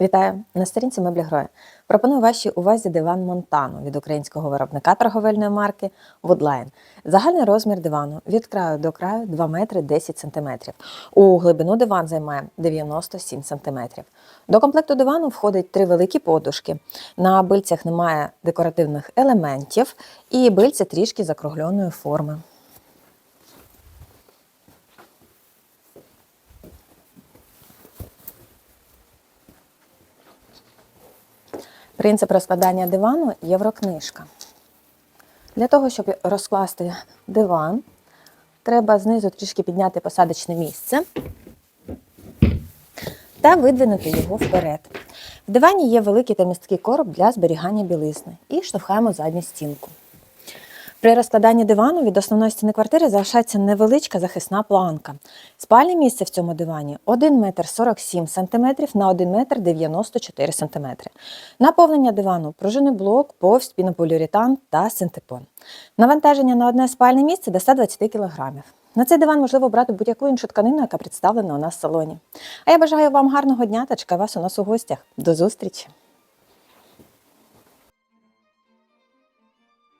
Вітаю на сторінці меблі Гроя. Пропоную вашій увазі диван Монтану від українського виробника торговельної марки Woodline. Загальний розмір дивану від краю до краю 2 метри 10 см. У глибину диван займає 97 см. До комплекту дивану входить три великі подушки. На бильцях немає декоративних елементів, і бильці трішки закругленої форми. Принцип розкладання дивану єврокнижка. Для того, щоб розкласти диван, треба знизу трішки підняти посадочне місце та видвинути його вперед. В дивані є великий та місткий короб для зберігання білизни і штовхаємо задню стінку. При розкладанні дивану від основної стіни квартири залишається невеличка захисна планка. Спальне місце в цьому дивані 1 метр 47 см на 1 метр 94 см. Наповнення дивану пружинний блок, повсть, пінополіуретан та синтепон. Навантаження на одне спальне місце до 120 кг. На цей диван можливо брати будь-яку іншу тканину, яка представлена у нас в салоні. А я бажаю вам гарного дня та чекаю вас у нас у гостях. До зустрічі!